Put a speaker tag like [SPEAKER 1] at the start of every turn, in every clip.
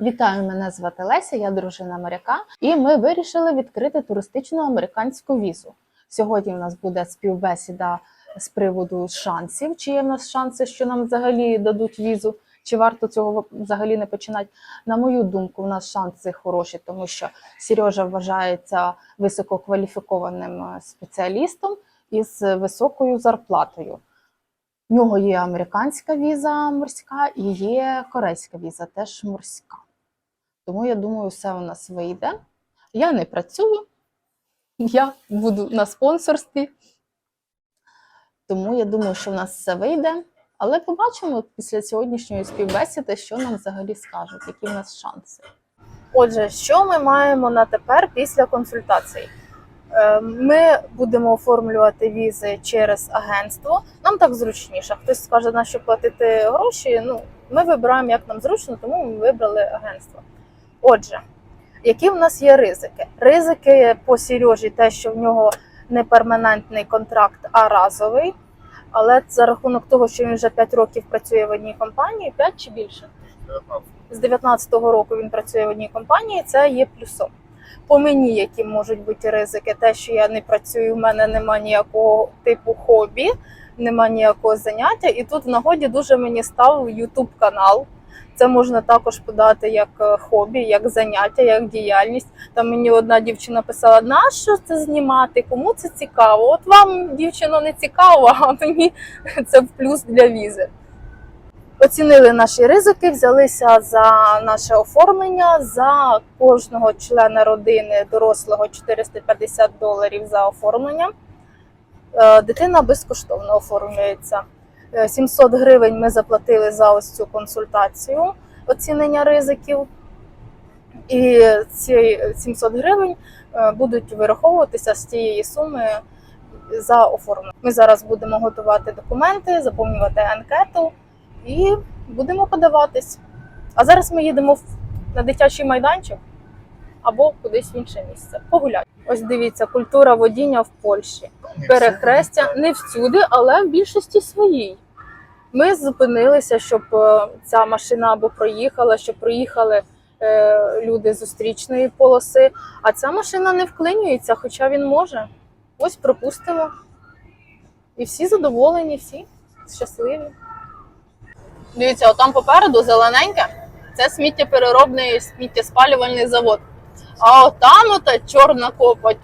[SPEAKER 1] Вітаю, мене звати Леся, я дружина моряка, і ми вирішили відкрити туристичну американську візу. Сьогодні у нас буде співбесіда з приводу шансів, чи є в нас шанси, що нам взагалі дадуть візу, чи варто цього взагалі не починати. На мою думку, у нас шанси хороші, тому що Сережа вважається висококваліфікованим е, спеціалістом із високою зарплатою. В нього є американська віза морська і є корейська віза, теж морська. Тому я думаю, все у нас вийде. Я не працюю, я буду на спонсорстві. Тому я думаю, що в нас все вийде. Але побачимо після сьогоднішньої співбесіди, що нам взагалі скажуть, які в нас шанси. Отже, що ми маємо на тепер після консультації? Е, Ми будемо оформлювати візи через агентство. Нам так зручніше. Хтось скаже, на що платити гроші. Ну, ми вибираємо, як нам зручно, тому ми вибрали агентство. Отже, які в нас є ризики? Ризики по Сережі, те, що в нього не перманентний контракт, а разовий. Але за рахунок того, що він вже 5 років працює в одній компанії, 5 чи більше? З 19-го року він працює в одній компанії, це є плюсом. По мені, які можуть бути ризики, те, що я не працюю, в мене немає ніякого типу хобі, немає ніякого заняття. І тут в нагоді дуже мені став YouTube канал. Це можна також подати як е, хобі, як заняття, як діяльність. Там мені одна дівчина писала: на що це знімати? Кому це цікаво? От вам, дівчино, не цікаво, а мені це в плюс для візи. Оцінили наші ризики, взялися за наше оформлення за кожного члена родини дорослого 450 доларів за оформлення. Е, Дитина безкоштовно оформлюється. Е, 700 гривень ми заплатили за ось цю консультацію оцінення ризиків. І ці 700 гривень е, будуть вираховуватися з тієї суми за оформлення. Ми зараз будемо готувати документи, заповнювати анкету і будемо подаватись. А зараз ми їдемо на дитячий майданчик або кудись в інше місце. Погуляти. Ось дивіться, культура водіння в Польщі. Перехрестя не всюди, але в більшості своїй. Ми зупинилися, щоб е, ця машина або проїхала, щоб проїхали е, люди зустрічної полоси. А ця машина не вклинюється, хоча він може. Ось пропустимо. І всі задоволені, всі щасливі. Дивіться, отам попереду зелененьке це сміттєпереробний сміттєспалювальний завод. А отам ота чорна копоть,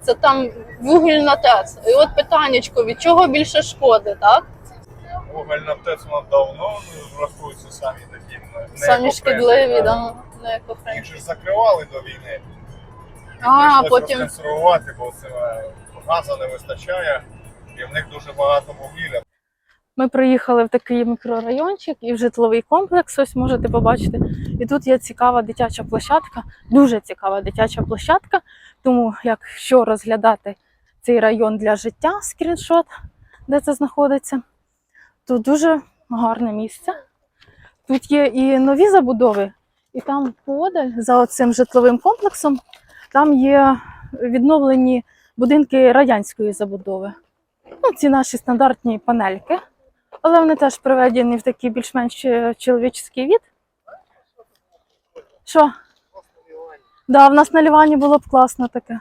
[SPEAKER 1] це там вугільна ТЕЦ. І от питаннячко, від чого більше шкоди, так?
[SPEAKER 2] Вугальна ТЕЦ вона давно ну, рахується самі такі
[SPEAKER 1] Самі шкідливі,
[SPEAKER 2] екофрендлі,
[SPEAKER 1] да. не екофрендлі.
[SPEAKER 2] Їх же ж закривали до війни.
[SPEAKER 1] А, потім-
[SPEAKER 2] розконсервувати, бо це е, газу не вистачає, і в них дуже багато вугілля.
[SPEAKER 1] Ми приїхали в такий мікрорайончик і в житловий комплекс, ось можете побачити. І тут є цікава дитяча площадка, дуже цікава дитяча площадка. Тому якщо розглядати цей район для життя, скріншот, де це знаходиться, то дуже гарне місце. Тут є і нові забудови, і там подаль за цим житловим комплексом там є відновлені будинки радянської забудови. Ну, ці наші стандартні панельки але вони теж приведені в такий більш-менш е, чоловічий від. Що? Да, в нас на Лівані було б класно таке.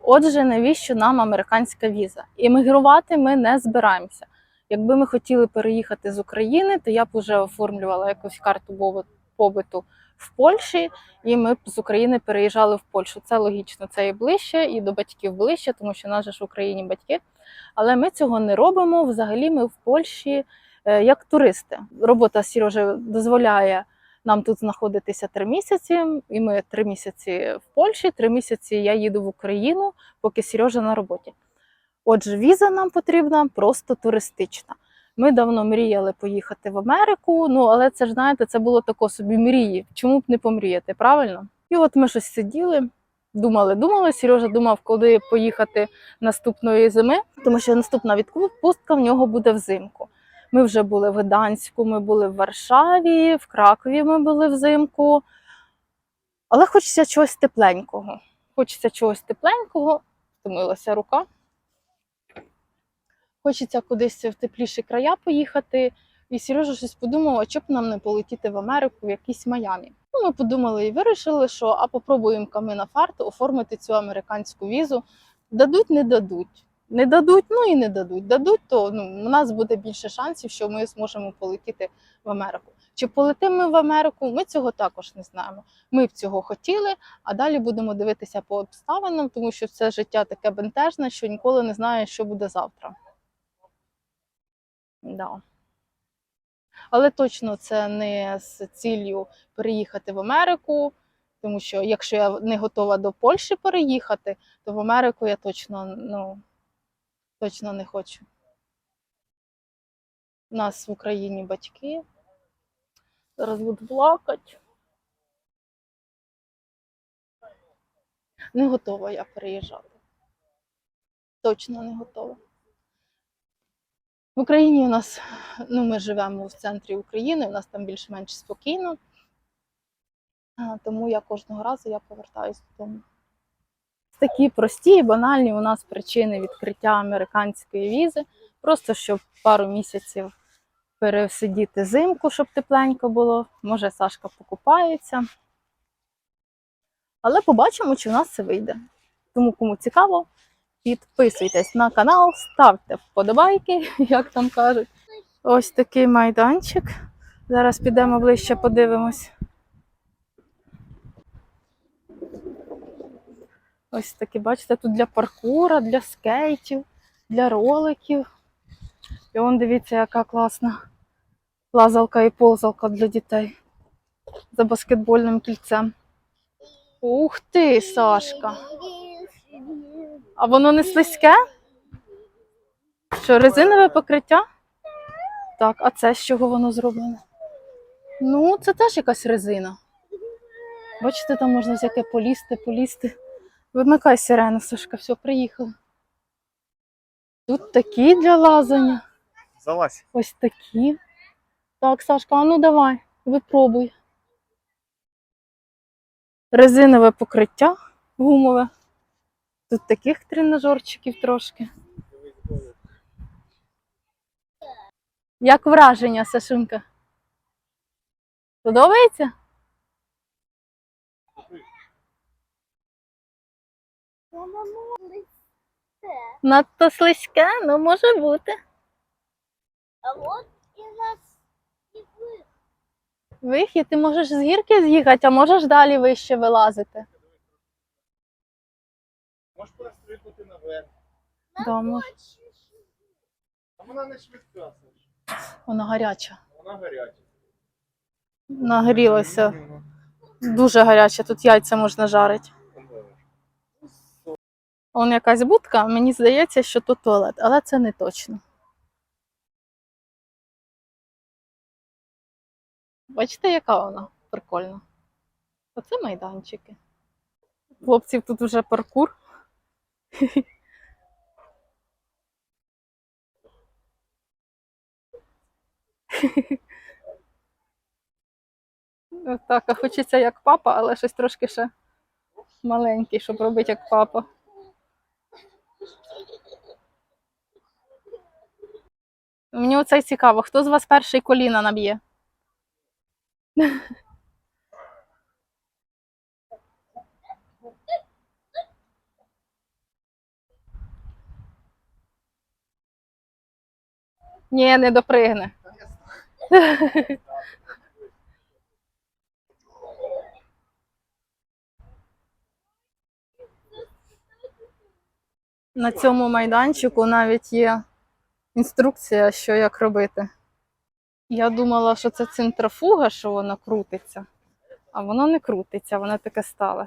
[SPEAKER 1] Отже, навіщо нам американська віза? Іммігрувати ми не збираємося. Якби ми хотіли переїхати з України, то я б вже оформлювала якусь карту побиту в Польщі, і ми б з України переїжджали в Польщу. Це логічно, це і ближче, і до батьків ближче, тому що же ж в Україні батьки. Але ми цього не робимо. Взагалі, ми в Польщі е, як туристи. Робота Сережі дозволяє нам тут знаходитися три місяці, і ми три місяці в Польщі, три місяці я їду в Україну, поки Сережа на роботі. Отже, віза нам потрібна просто туристична. Ми давно мріяли поїхати в Америку, ну але це ж знаєте, це було тако собі мрії. Чому б не помріяти, правильно? І от ми щось сиділи, думали, думали. Сережа думав, куди поїхати наступної зими, тому що наступна відпустка в нього буде взимку. Ми вже були в Гданську, ми були в Варшаві, в Кракові ми були взимку. Але хочеться чогось тепленького. Хочеться чогось тепленького, втомилася рука. Хочеться кудись в тепліші края поїхати, І Сережа щось подумав, а чоб нам не полетіти в Америку, в якийсь Майамі. Ну, ми подумали і вирішили, що а попробуємо ми на фарт оформити цю американську візу. Дадуть, не дадуть. Не дадуть, ну і не дадуть. Дадуть, то ну, у нас буде більше шансів, що ми зможемо полетіти в Америку. Чи полетимо ми в Америку? Ми цього також не знаємо. Ми б цього хотіли, а далі будемо дивитися по обставинам, тому що це життя таке бентежне, що ніколи не знає, що буде завтра. Да. Але точно це не з ціллю переїхати в Америку, тому що якщо я не готова до Польщі переїхати, то в Америку я точно, ну, точно не хочу. У нас в Україні батьки. Зараз буду плакати. Не готова я переїжджати. Точно не готова. В Україні у нас, ну, ми живемо в центрі України, у нас там більш-менш спокійно. Тому я кожного разу я повертаюся додому. Такі прості і банальні у нас причини відкриття американської візи. Просто щоб пару місяців пересидіти зимку, щоб тепленько було. Може, Сашка покупається. Але побачимо, чи в нас це вийде. Тому, кому цікаво, підписуйтесь на канал, ставте вподобайки, як там кажуть. Ось такий майданчик. Зараз підемо ближче, подивимось. Ось такі, бачите, тут для паркура, для скейтів, для роликів. І вон дивіться, яка класна лазалка і ползалка для дітей за баскетбольним кільцем. Ух ти, Сашка! А воно не слизьке? Що, резинове покриття? Так, а це з чого воно зроблене? Ну, це теж якась резина. Бачите, там можна всяке полізти, полізти. Вимикай сирену, Сашка, все, приїхали. Тут такі для лазання.
[SPEAKER 2] Залазь.
[SPEAKER 1] Ось такі. Так, Сашка, а ну давай, випробуй. Резинове покриття гумове. Тут таких тренажерчиків трошки. Як враження, Сашунка? Подобається? Надто слизьке, ну може бути.
[SPEAKER 3] А вот и нас и вы.
[SPEAKER 1] Вихід, ти можеш з гірки з'їхати, а можеш далі вище вилазити.
[SPEAKER 2] Можеш перестрибнути наверх.
[SPEAKER 1] Да, мож-
[SPEAKER 2] А вона не швидка. Саш.
[SPEAKER 1] Вона гаряча.
[SPEAKER 2] Вона гаряча.
[SPEAKER 1] Нагрілася. Дуже гаряча, тут яйця можна жарити. Вон якась будка, мені здається, що тут туалет, але це не точно. Бачите, яка вона прикольна. Оце майданчики. Хлопців тут вже паркур. Ось Так, а хочеться як папа, але щось трошки ще маленький, щоб робити як папа. Мені оце цікаво, хто з вас перший коліна наб'є? Ні, не допригне. На цьому майданчику навіть є інструкція, що як робити. Я думала, що це центрофуга, що воно крутиться, а воно не крутиться, воно таке стале.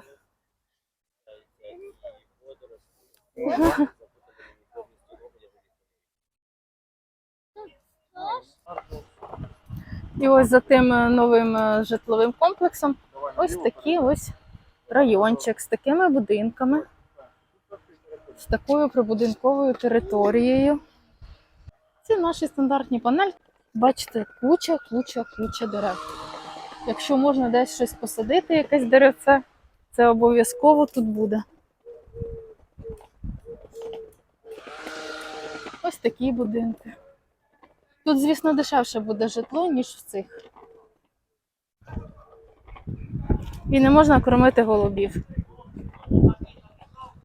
[SPEAKER 1] І ось за тим е, новим е, житловим комплексом ось такий ось райончик з такими будинками, з такою прибудинковою територією. Це наші стандартні панельки. Бачите, куча, куча, куча дерев. Якщо можна десь щось посадити, якесь деревце, це обов'язково тут буде. Ось такі будинки. Тут, звісно, дешевше буде житло, ніж в цих. І не можна кормити голубів.